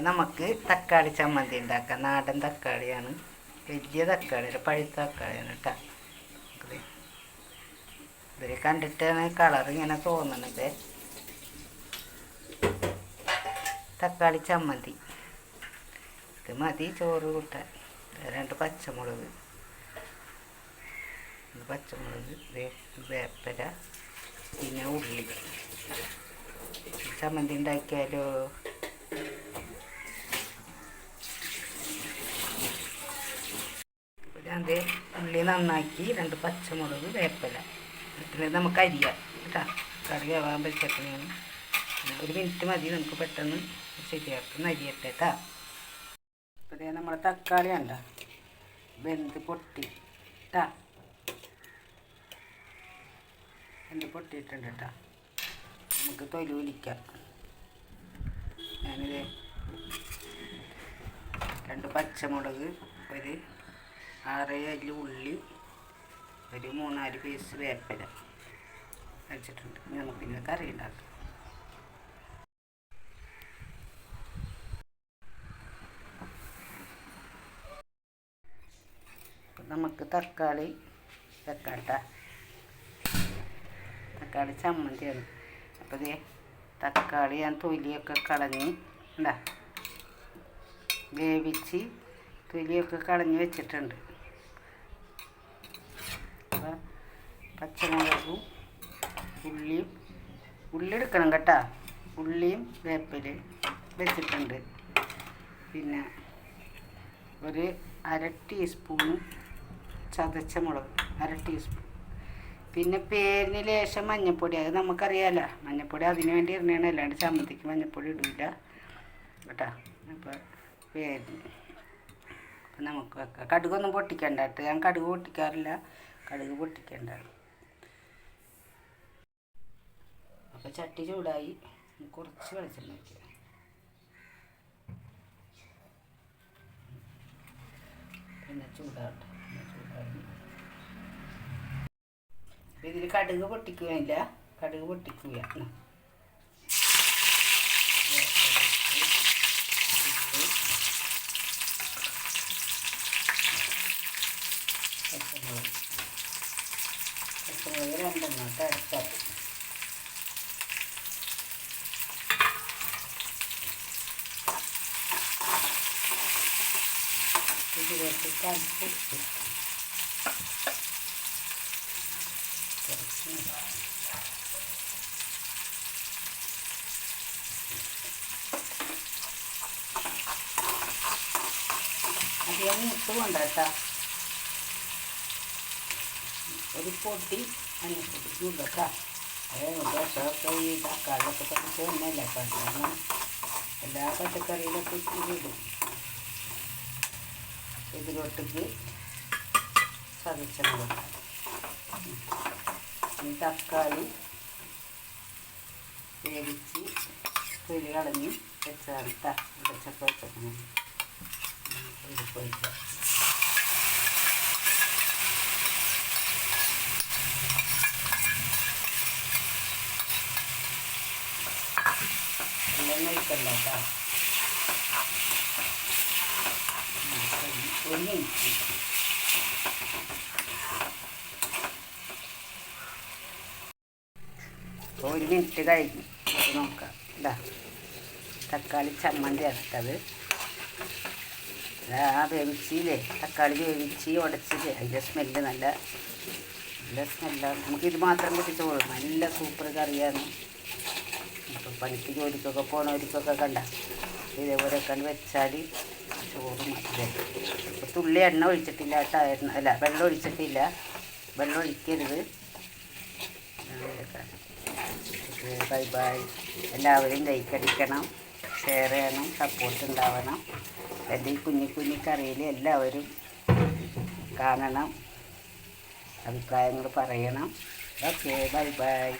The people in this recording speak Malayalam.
നമുക്ക് തക്കാളി ചമ്മന്തി ഉണ്ടാക്കാം. നാടൻ തക്കാളിയാണ്. വലിയ തക്കാളി പഴുത്ത തക്കാളിയാണ് കേട്ടോ. ഇതിൽ കണ്ടിട്ടാണ് കളർ ഇങ്ങനെ തോന്നണത്. തക്കാളി ചമ്മന്തി. ഇത് മതി ചോറ് കൂട്ടാൻ. രണ്ട് പച്ചമുളക്. പച്ചമുളക് വേപ്പര പിന്നെ ഉള്ളി. ചമ്മന്തി ഉണ്ടാക്കിയാലോ? അത് ഉള്ളി നന്നാക്കി രണ്ട് പച്ചമുളക് വേപ്പില. പിന്നെ നമുക്ക് അരിയാം കേട്ടോ. കറി ആവാൻ പറ്റത്തിനാണ് ഒരു മിനിറ്റ് മതി നമുക്ക് പെട്ടെന്ന് ശരിയാക്കുന്ന അരിയട്ടെ കേട്ടോ. ദേ നമ്മുടെ തക്കാളി ഉണ്ട വെന്ത് പൊട്ടി കേട്ടാ. വെന്ത് പൊട്ടിയിട്ടുണ്ട് കേട്ടോ. നമുക്ക് തൊലി ഒലിക്കാം ഞാനിത് രണ്ട് പച്ചമുളക് ഒരു ആറ് അല്ലി ഉള്ളി ഒരു മൂന്നാൽ പീസ് വേപ്പില വെച്ചിട്ടുണ്ട്. പിന്നെ കറി ഉണ്ടാക്കാം. നമുക്ക് തക്കാളി വെക്കാട്ട തക്കാളി ചമ്മന്തിയാണ്. അപ്പോൾ ഇതേ തക്കാളി ഞാൻ തൊലിയൊക്കെ കളഞ്ഞ് ഉണ്ടാ വേവിച്ച് തൊലിയൊക്കെ കളഞ്ഞ് വെച്ചിട്ടുണ്ട് അപ്പോൾ പച്ചമുളകും ഉള്ളിയും ഉള്ളി എടുക്കണം കേട്ടോ. ഉള്ളിയും വേപ്പിലയും വെച്ചിട്ടുണ്ട്. പിന്നെ ഒരു അര ടീസ്പൂൺ ചതച്ച മുളക് അര ടീസ്പൂൺ പിന്നെ പേരിന് ലേശം മഞ്ഞൾപ്പൊടി അത് നമുക്കറിയാമല്ലോ മഞ്ഞൾപ്പൊടി അതിന് വേണ്ടി ഇടുന്നതാണ് അല്ലാണ്ട് ചമ്മന്തിക്ക് മഞ്ഞൾപ്പൊടി ഇടില്ല കേട്ടോ? അപ്പോൾ പേരിന്. അപ്പം നമുക്ക് വെക്കാം. കടുകൊന്നും പൊട്ടിക്കണ്ട കേട്ടോ. ഞാൻ കടുക് പൊട്ടിക്കാറില്ല. കടുക് പൊട്ടിക്കണ്ട അപ്പോൾ ചട്ടി ചൂടായി. കുറച്ച് വെളിച്ചെണ്ണ വയ്ക്കുക പിന്നെ ചൂടാവട്ടെ. ചൂടായി. ഇതിൽ കടുക് പൊട്ടിക്കുകയില്ല. കടുക് പൊട്ടിക്കുക. പച്ചമുളക്. പച്ചമുളക് രണ്ടെണ്ണം കേട്ടോ അരച്ചാൽ കുറച്ച് കടുപ്പ് കുറച്ച് അധികം ഉപ്പ് കൊണ്ട കേട്ടോ ഒരു പൊടി മഞ്ഞപ്പൊടി ചൂടൊക്കെ അത് ദോശമൊക്കെ ഈ തക്കാളിയൊക്കെ പറ്റിച്ച് തന്നെയല്ല പണ്ടാണ് എല്ലാ പച്ചക്കറിയിലൊക്കെ ഇടും ഇതിലോട്ടേക്ക് ചതച്ചത് തക്കാളി വേവിച്ച് തൊലി കളഞ്ഞ് വെച്ചാണ് ഉടച്ചൊക്കെ വെച്ചേക്കണം ഒഴിക്കുക എല്ലാം ഒഴിക്കണ്ട കേട്ടോ. ഒരു മിനിറ്റ് ഒരു മിനിറ്റ് കഴിഞ്ഞു അത് നോക്കാം. ഇതാ. തക്കാളി ചമ്മന്തി ഇറക്കത് ആ വേവിച്ചില്ലേ? തക്കാളി വേവിച്ച് ഉടച്ചില്ലേ? അതിന്റെ സ്മെല്ല് നല്ല നല്ല സ്മെല്ലാണ് നമുക്കിത് മാത്രം കൂട്ടി ചോറ്. നല്ല സൂപ്പർ കറിയാണ്. അപ്പം പണിക്ക് ജോലിക്കൊക്കെ പോണവർക്കൊക്കെ കണ്ട. ഇതേപോലെ കണ്ട് വെച്ചാൽ ചോറ് അപ്പോൾ തുള്ളി എണ്ണ ഒഴിച്ചിട്ടില്ല കേട്ടോ. എണ്ണ അല്ല വെള്ളം ഒഴിച്ചിട്ടില്ല. വെള്ളം ഒഴിക്കരുത്. Bye bye. എല്ലാവരും ലൈക്ക് അടിക്കണം ഷെയർ ചെയ്യണം. സപ്പോർട്ട് ഉണ്ടാവണം. എന്റെ ഈ കുഞ്ഞി കുഞ്ഞി കറിയിൽ എല്ലാവരും കാണണം. അഭിപ്രായങ്ങൾ പറയണം. Okay bye bye.